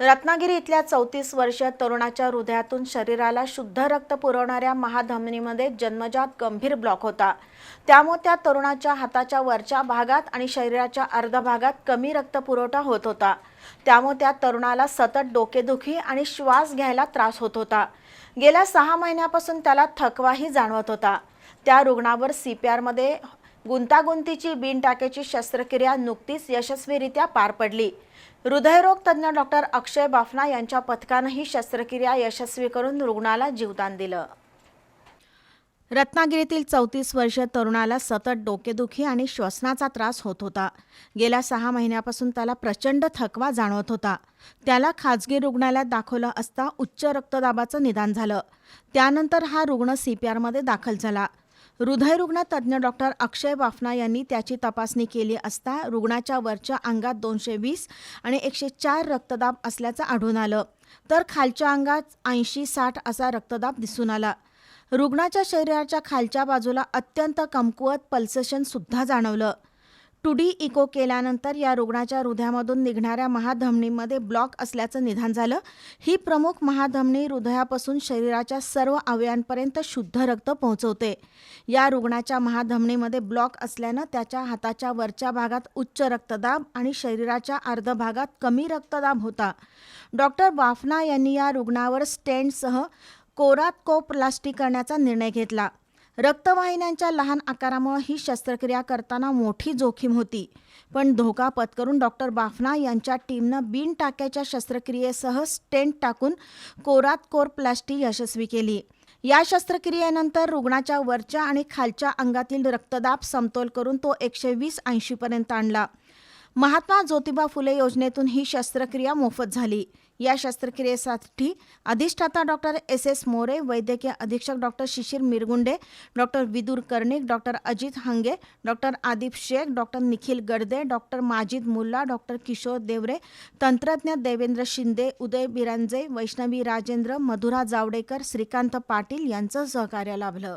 रत्नागिरी इथल्या चौतीस वर्षीय तरुणाच्या हृदयातून शरीराला शुद्ध रक्त पुरवणाऱ्या महाधमनीमध्ये जन्मजात गंभीर ब्लॉक होता. त्यामुळे त्या तरुणाच्या हाताच्या वरच्या भागात आणि शरीराच्या अर्ध भागात कमी रक्त पुरवठा होत होता. त्यामुळे त्या तरुणाला सतत डोकेदुखी आणि श्वास घ्यायला त्रास होत होता. गेल्या सहा महिन्यापासून त्याला थकवाही जाणवत होता. त्या रुग्णावर सी पी आरमध्ये गुंतागुंतीची बिन शस्त्रक्रिया नुकतीच यशस्वीरित्या पार पडली. हृदयरोग तज्ज्ञ डॉक्टर अक्षय बाफना यांच्या पथकानं ही शस्त्रक्रिया यशस्वी करून रुग्णाला जीवदान दिलं. रत्नागिरीतील चौतीस वर्षीय तरुणाला सतत डोकेदुखी आणि श्वसनाचा त्रास होत होता. गेल्या सहा महिन्यापासून त्याला प्रचंड थकवा जाणवत होता. त्याला खाजगी रुग्णालयात दाखवलं असता उच्च रक्तदाबाचं निदान झालं. त्यानंतर हा रुग्ण सी पी आरमध्ये दाखल झाला. हृदयरुग्ण तज्ज्ञ डॉक्टर अक्षय बाफना यांनी त्याची तपासणी केली असता रुग्णाच्या वरच्या अंगात दोनशे वीस आणि एकशे चार रक्तदाब असल्याचं आढळून आलं. तर खालच्या अंगात ऐंशी साठ असा रक्तदाब दिसून आला. रुग्णाच्या शरीराच्या खालच्या बाजूला अत्यंत कमकुवत पल्सेशन सुद्धा जाणवलं. टू डी इको केल्यानंतर या रुग्णाच्या हृदयामधून निघणाऱ्या महाधमनीमध्ये ब्लॉक असल्याचं निदान झालं. ही प्रमुख महाधमनी हृदयापासून शरीराच्या सर्व अवयवांपर्यंत शुद्ध रक्त पोहोचवते. या रुग्णाच्या महाधमनीमध्ये ब्लॉक असल्यानं त्याच्या हाताच्या वरच्या भागात उच्च रक्तदाब आणि शरीराच्या अर्ध भागात कमी रक्तदाब होता. डॉक्टर बाफना यांनी या रुग्णावर स्टेंटसह प्लास्टिक करण्याचा निर्णय घेतला. रक्तवाहिन्यांच्या लहान आकारामुळे ही शस्त्रक्रिया करताना मोठी जोखीम होती. पण धोका पत्करून डॉक्टर बाफना यांच्या टीमनं बिन टाक्याच्या शस्त्रक्रियेसह स्टेंट टाकून कोरात कोर प्लॅस्टी यशस्वी केली. या शस्त्रक्रियेनंतर रुग्णाच्या वरच्या आणि खालच्या अंगातील रक्तदाब समतोल करून तो एकशे वीस ऐंशीपर्यंत आणला. महात्मा ज्योतिबा फुले योजनेतून ही शस्त्रक्रिया मोफत झाली. या शस्त्रक्रियेसाठी अधिष्ठाता डॉक्टर एस. एस. मोरे वैद्यकीय अधीक्षक doctor Shishir Mirgunde doctor Vidur Karnik doctor Ajit Hange doctor Adip Shaikh doctor Nikhil Gadade doctor Majid Mulla doctor Kishor Deore तंत्रज्ञ देवेंद्र शिंदे उदय बिरांजे वैष्णवी राजेंद्र मधुरा जावडेकर श्रीकांत पाटील यांचं सहकार्य लाभलं.